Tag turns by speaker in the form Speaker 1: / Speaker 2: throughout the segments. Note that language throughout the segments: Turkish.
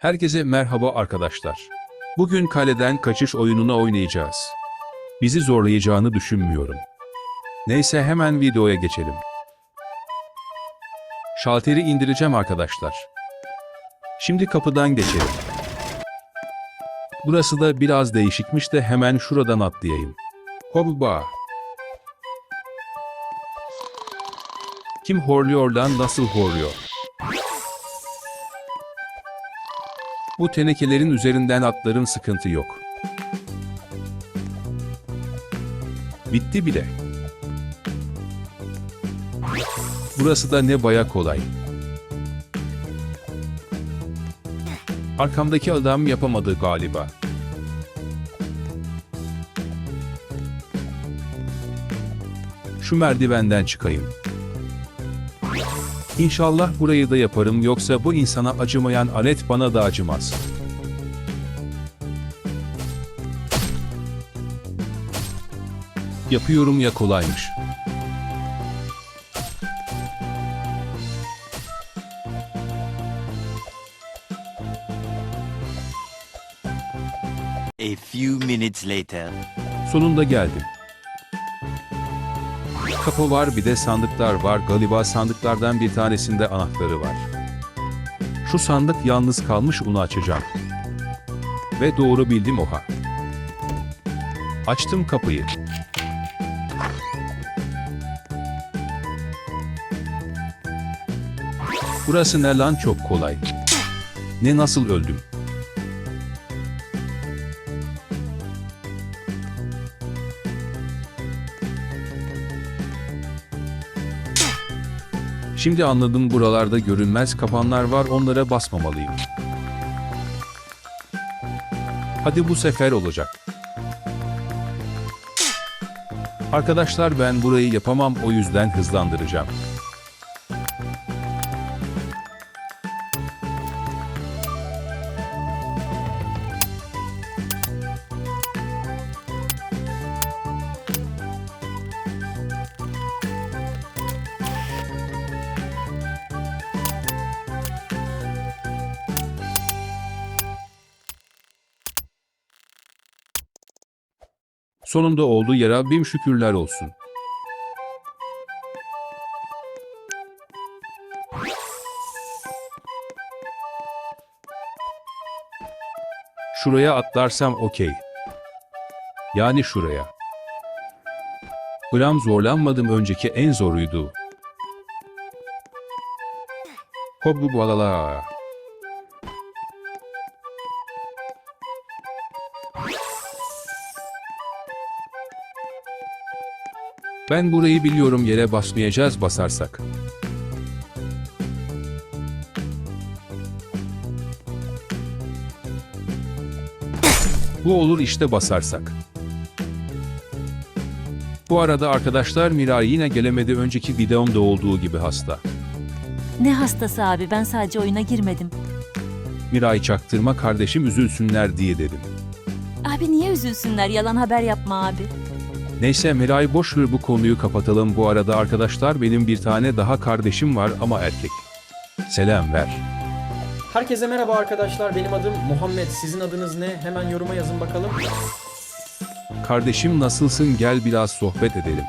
Speaker 1: Herkese merhaba arkadaşlar. Bugün kaleden kaçış oyununu oynayacağız. Bizi zorlayacağını düşünmüyorum. Neyse hemen videoya geçelim. Şalteri indireceğim arkadaşlar. Şimdi kapıdan geçelim. Burası da biraz değişikmiş de hemen şuradan atlayayım. Hoppa. Kim horluyor lan nasıl horluyor? Bu tenekelerin üzerinden atların sıkıntı yok. Bitti bile. Burası da ne baya kolay. Arkamdaki adam yapamadı galiba. Şu merdivenden çıkayım. İnşallah burayı da yaparım yoksa bu insana acımayan alet bana da acımaz. Yapıyorum ya kolaymış.
Speaker 2: A few minutes later.
Speaker 1: Sonunda geldim. Kapı var bir de sandıklar var. Galiba sandıklardan bir tanesinde anahtarı var. Şu sandık yalnız kalmış onu açacağım. Ve doğru bildim oha. Açtım kapıyı. Burası ne lan çok kolay. Ne nasıl öldüm? Şimdi anladım buralarda görünmez kapanlar var onlara basmamalıyım. Hadi bu sefer olacak. Arkadaşlar ben burayı yapamam o yüzden hızlandıracağım. Sonunda oldu ya Rabbim şükürler olsun. Şuraya atlarsam okey. Yani şuraya. Gram zorlanmadım önceki en zoruydu. Hobbu balala. Ben burayı biliyorum yere basmayacağız basarsak. Bu olur işte basarsak. Bu arada arkadaşlar Miray yine gelemedi önceki videomda olduğu gibi hasta.
Speaker 3: Ne hastası abi ben sadece oyuna girmedim.
Speaker 1: Miray çaktırma kardeşim üzülsünler diye dedim.
Speaker 3: Abi niye üzülsünler yalan haber yapma abi.
Speaker 1: Neyse Miray boş ver bu konuyu kapatalım bu arada arkadaşlar benim bir tane daha kardeşim var ama erkek. Selam ver.
Speaker 4: Herkese merhaba arkadaşlar. Benim adım Muhammed. Sizin adınız ne? Hemen yoruma yazın bakalım.
Speaker 1: Kardeşim nasılsın gel biraz sohbet edelim.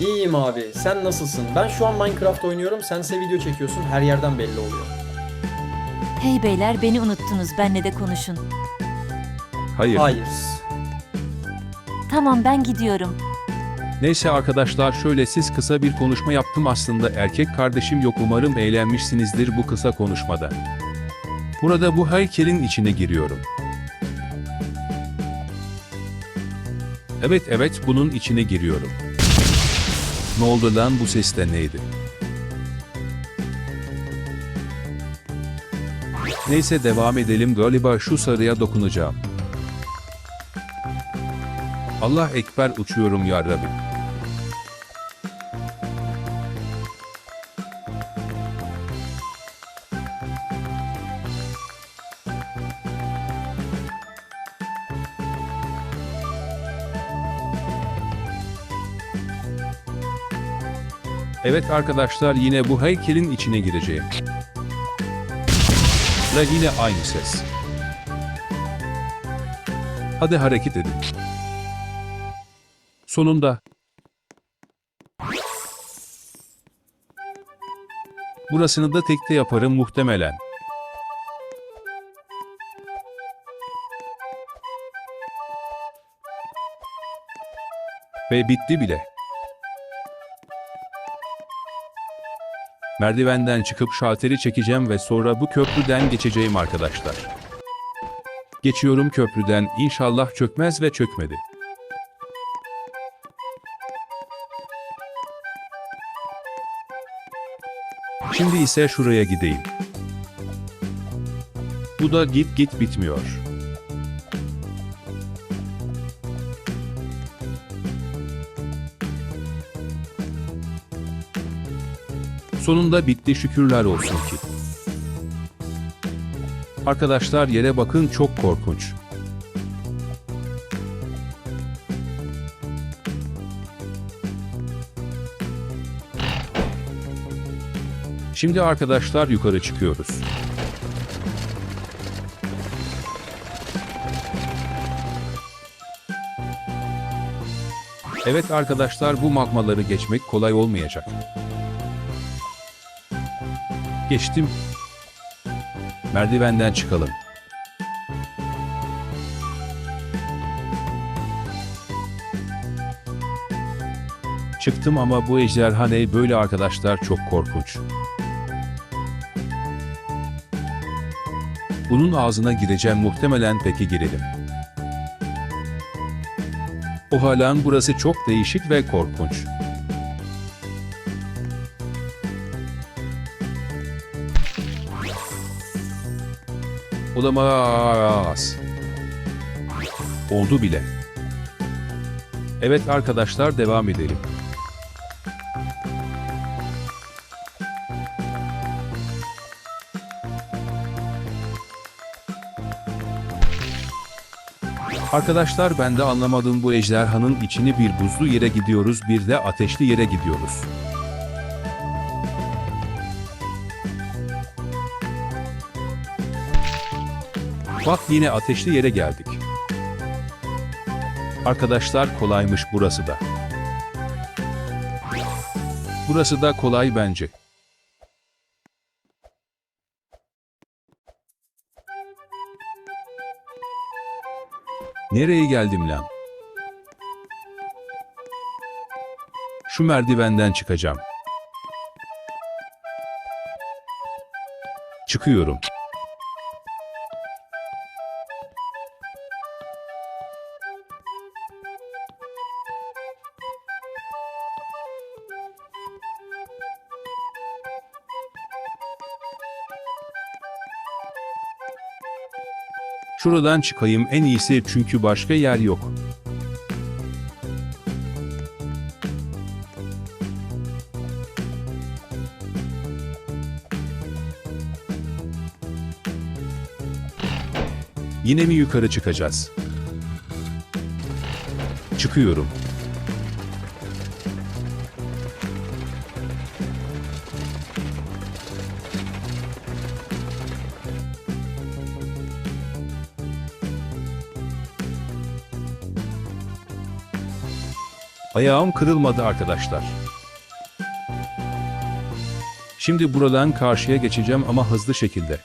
Speaker 4: İyiyim abi. Sen nasılsın? Ben şu an Minecraft oynuyorum. Sense video çekiyorsun. Her yerden belli oluyor.
Speaker 3: Hey beyler beni unuttunuz benle de konuşun.
Speaker 1: Hayır.
Speaker 4: Hayır.
Speaker 3: Tamam ben gidiyorum.
Speaker 1: Neyse arkadaşlar şöyle siz kısa bir konuşma yaptım aslında erkek kardeşim yok umarım eğlenmişsinizdir bu kısa konuşmada. Burada bu heykelin içine giriyorum. Evet evet bunun içine giriyorum. Ne oldu lan bu ses de neydi? Neyse devam edelim galiba şu sarıya dokunacağım. Allah ekber uçuyorum ya Rabbi. Evet arkadaşlar yine bu heykelin içine gireceğim. Ve yine aynı ses. Hadi hareket edin. Sonunda. Burasını da tekte yaparım muhtemelen. Ve bitti bile. Merdivenden çıkıp şalteri çekeceğim ve sonra bu köprüden geçeceğim arkadaşlar. Geçiyorum köprüden inşallah çökmez ve çökmedi. Şimdi ise şuraya gideyim. Bu da git git bitmiyor. Sonunda bitti şükürler olsun ki. Arkadaşlar yere bakın çok korkunç. Şimdi arkadaşlar yukarı çıkıyoruz. Evet arkadaşlar bu magmaları geçmek kolay olmayacak. Geçtim. Merdivenden çıkalım. Çıktım ama bu ejderha ne böyle arkadaşlar çok korkunç. Bunun ağzına gireceğim muhtemelen peki girelim. O halan burası çok değişik ve korkunç. Olamaz. Oldu bile. Evet arkadaşlar devam edelim. Arkadaşlar ben de anlamadım bu ejderhanın içini bir buzlu yere gidiyoruz bir de ateşli yere gidiyoruz. Bak yine ateşli yere geldik. Arkadaşlar kolaymış burası da. Burası da kolay bence. Nereye geldim lan? Şu merdivenden çıkacağım. Çıkıyorum. Şuradan çıkayım en iyisi çünkü başka yer yok. Yine mi yukarı çıkacağız? Çıkıyorum. Ayağım kırılmadı arkadaşlar. Şimdi buradan karşıya geçeceğim ama hızlı şekilde.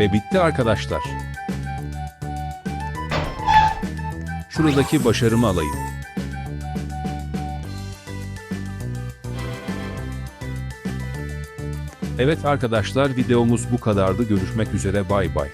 Speaker 1: Ve bitti arkadaşlar. Şuradaki başarımı alayım. Evet arkadaşlar videomuz bu kadardı. Görüşmek üzere bay bay.